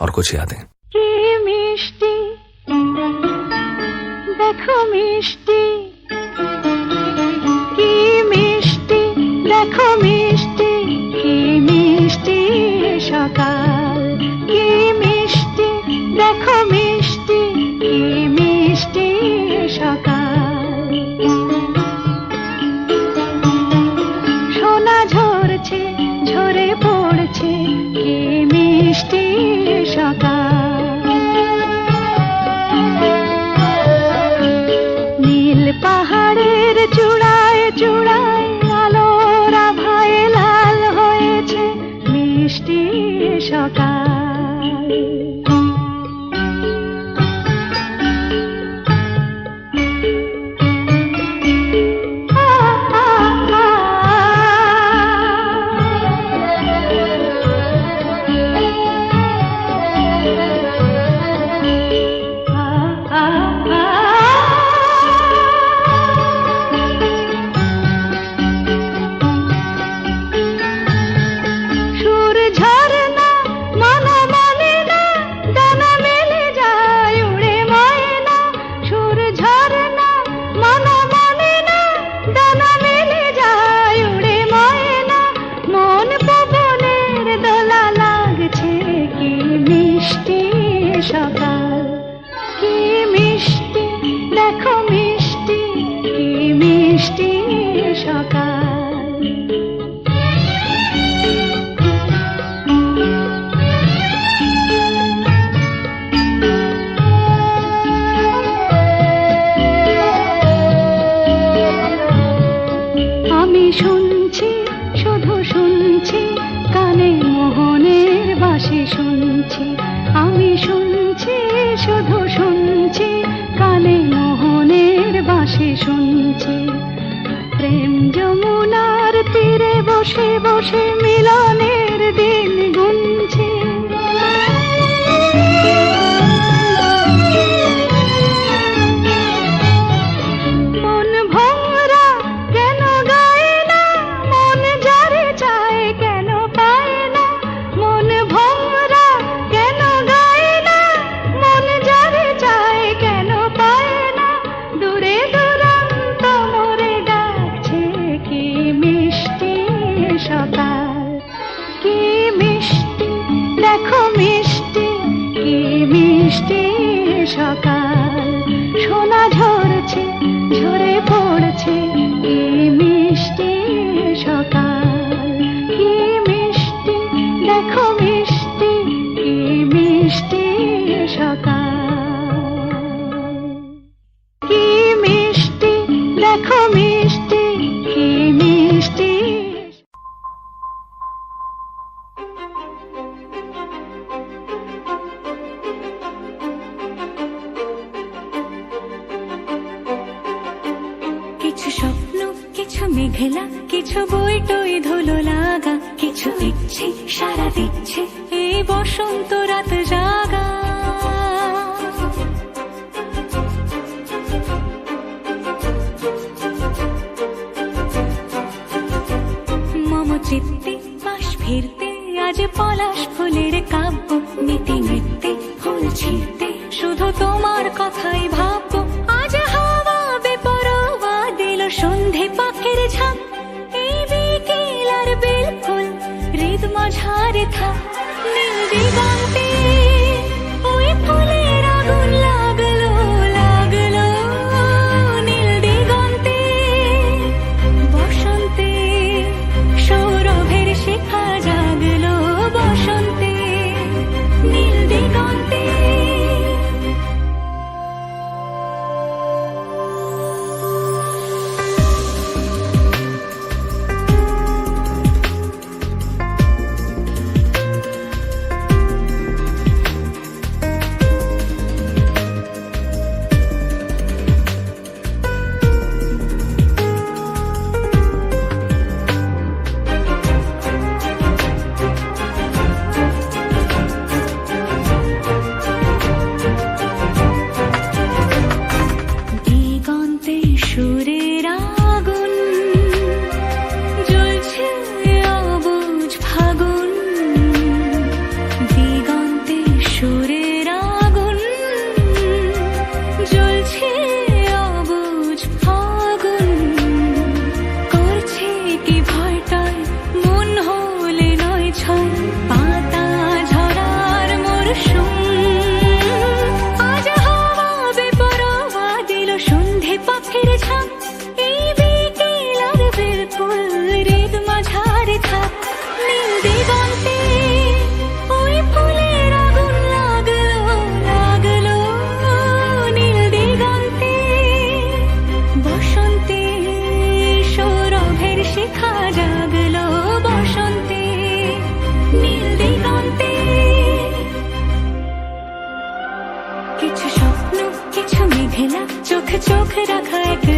और कुछ यादें কি মিষ্টি দেখো মিষ্টি ष्टेषा রাখা এক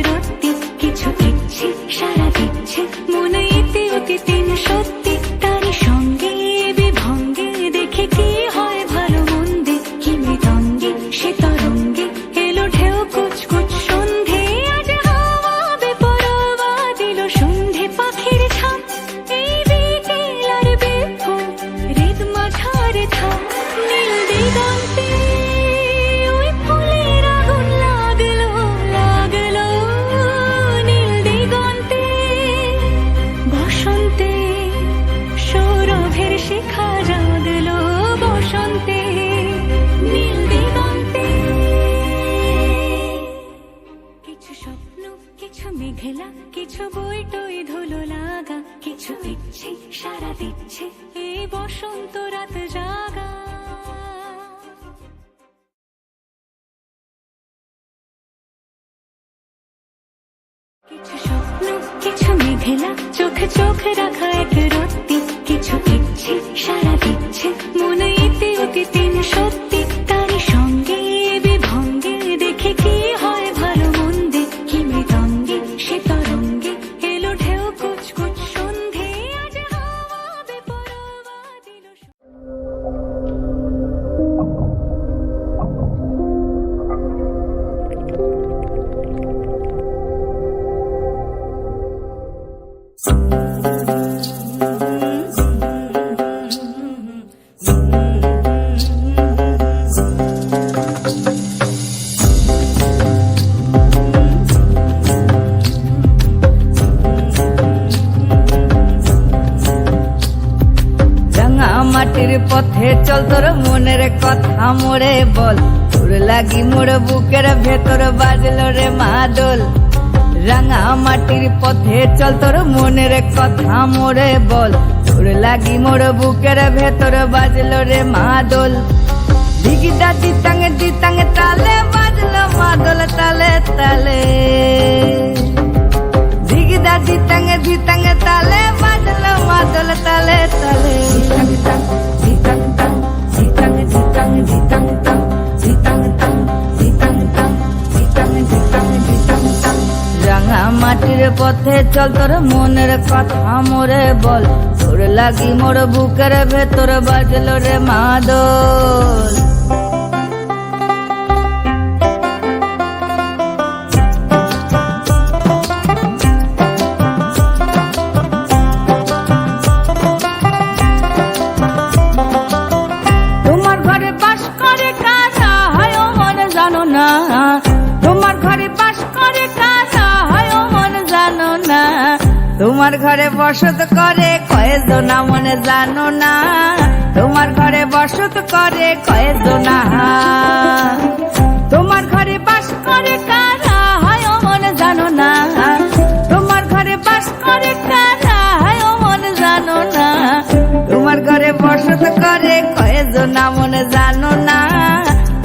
মাটির পথে চল, তোর মনের কথা মোরে বল। তোর লাগি মোর বুকের ভেতর বাজলো রে মাদল। রাঙা মাটির পথে চল, তোর মনের কথা মোরে বল। তোর লাগি মোর বুকের ভেতর বাজলো রে মাদল। দিগিটা দিতাঙ্গে দিতাঙ্গে তালে বাজলো মাদল, তালে তালে। দিগিদা দিতাঙ্গে দিতাঙ্গে তালে বাজলো মাদল তালে তালে। দিতাং তাং দিতাং দিতাং দিতাং তাং দিতাং তাং দিতাং তাং দিতাং দিতাং দিতাং তাং রাঙা মাটির পথে চল, তোর মনের কথা মোরে বল। তোর লাগি মোর বুকের ভেতর বাজলো রে মাদল। তোমার ঘরে বসত করে কয়েকজনা মনে জানো না। তোমার ঘরে বসত করে কয়েকজনা তোমার ঘরে বাস করে কারা হয় মনে জানো না। তোমার ঘরে বাস করে কারা হয় মনে জানো না। তোমার ঘরে বসত করে কয়েকজনা মনে জানো না।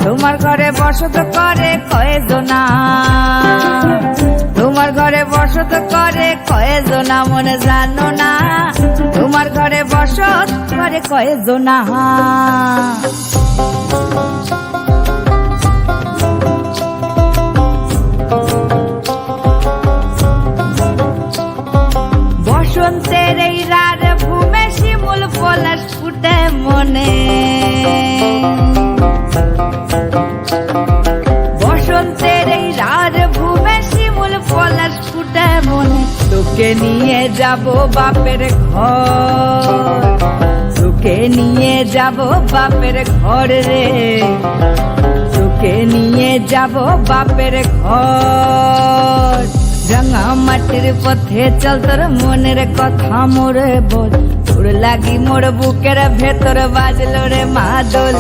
তোমার ঘরে বসত করে কয়েকজনা তোমার ঘরে বসত করে কয়েকজনা মনে জানো না? তোমার ঘরে বসত করে কয়েজনা। বসন্তের তোকে নিয়ে যাব বাপের ঘর। সুখে নিয়ে যাব বাপের ঘর রে। সুখে নিয়ে যাব বাপের ঘর। রাঙা মাটির পথে চল তোর মনের কথা মোরে বল তোর লাগি মোর বুকের ভেতর বাজলো রে মাদল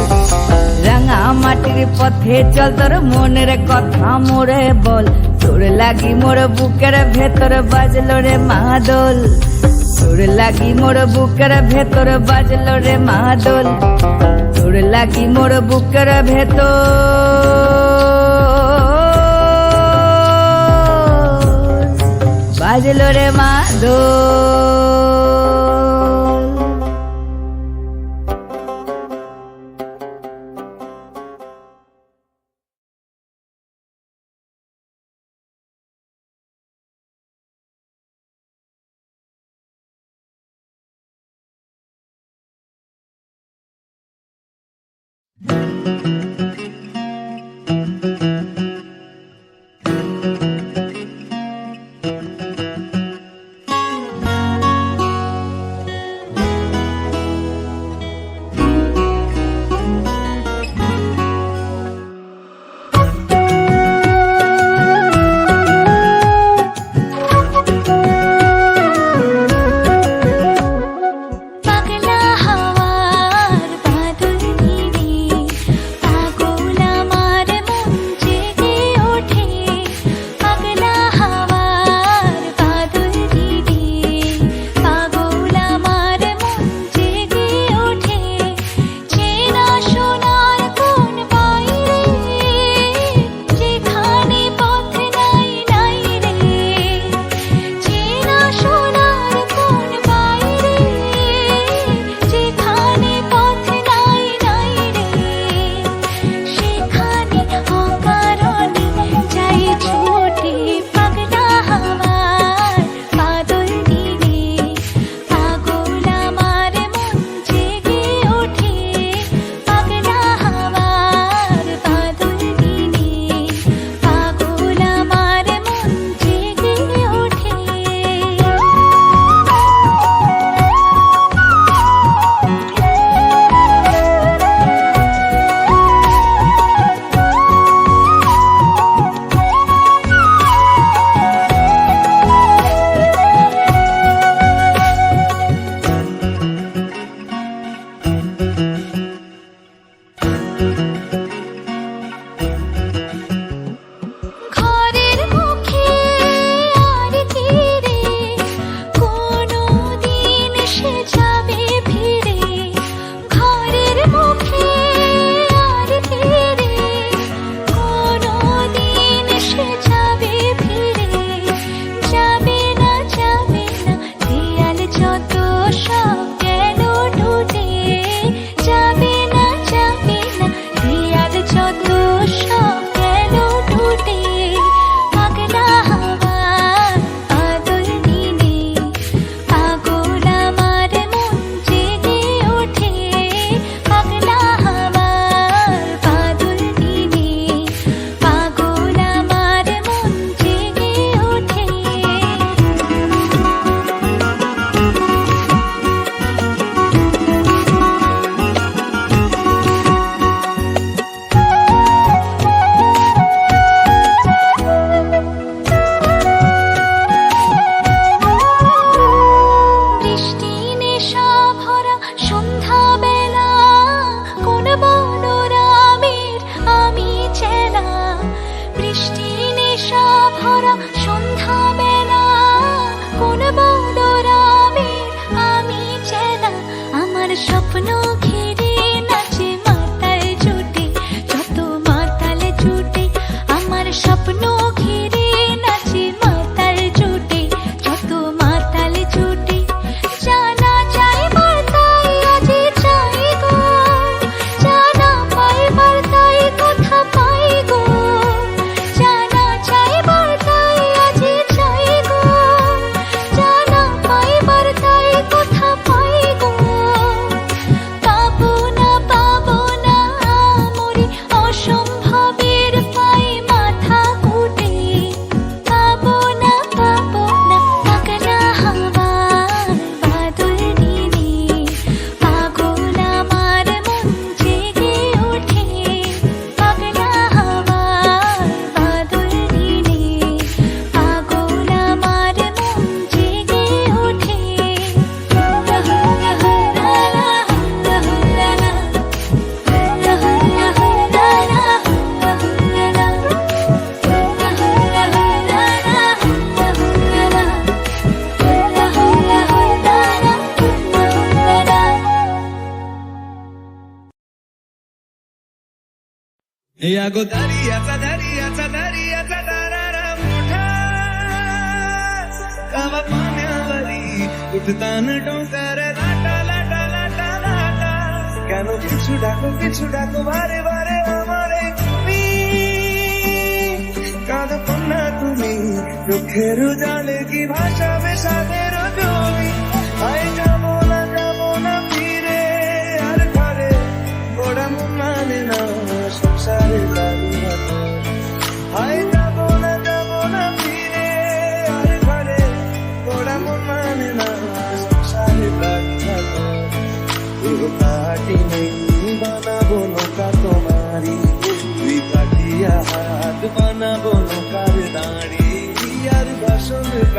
রাঙা মাটির পথে চল তোর মনের কথা মোরে বল তোর লাগি মোর বুকের ভেতর বাজলো রে মাদল তোর লাগি মোর বুকের ভেতর বাজলো রে মাদল তোর লাগি মোর বুকের ভেতর বাজলো রে মাদল या know गो दरियाचा दरियाचा दरियाचा दरारा मोठा कावा पाण्यावरी উঠতান ডোঙ্কার লাটা লাটা লাটা লাটা কেন কিছু ডাকো কিছু ডাকো বারে বারে আমারে তুমি কাঁদ কন্যা তুমি চোখের জালে কি ভাষাবে সাদের জমি আয়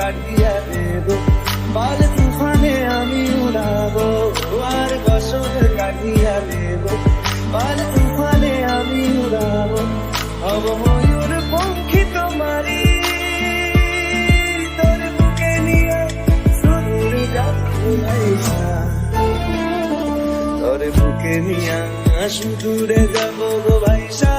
কাটিয়া দেবো। বাল তুফানে আমি উড়াবো আর কাটিয়া দেবো। বাল তুফানে আমি হব ময়ূর পঙ্খী তোমারি তোর বুকে নিয়ে আইসা বুকে সুদূরে গো ভাইসা।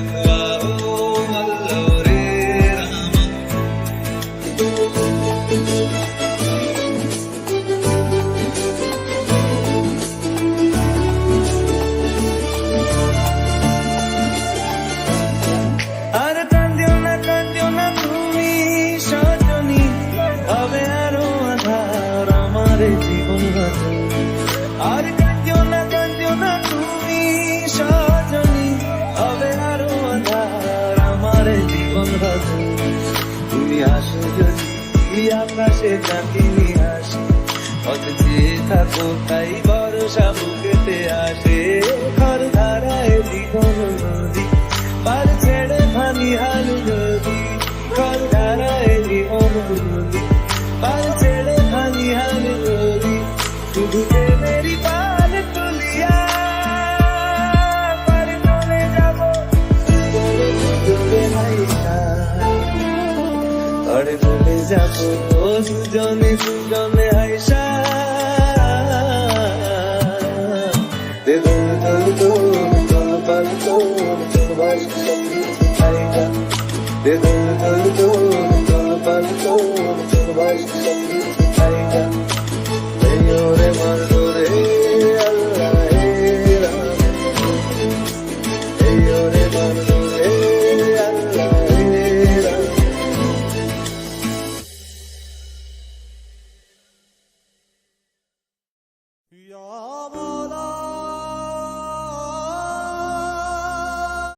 together. আসো যদি আকাশে চাঁদিনি আসে। পথ যে থাকো, তাই ভরসা বুকেতে আসে। ধারায় জীবন নদী, পার ছেড়ে ভানি হাল যদি যাব দুজনে দুজনে হাইসা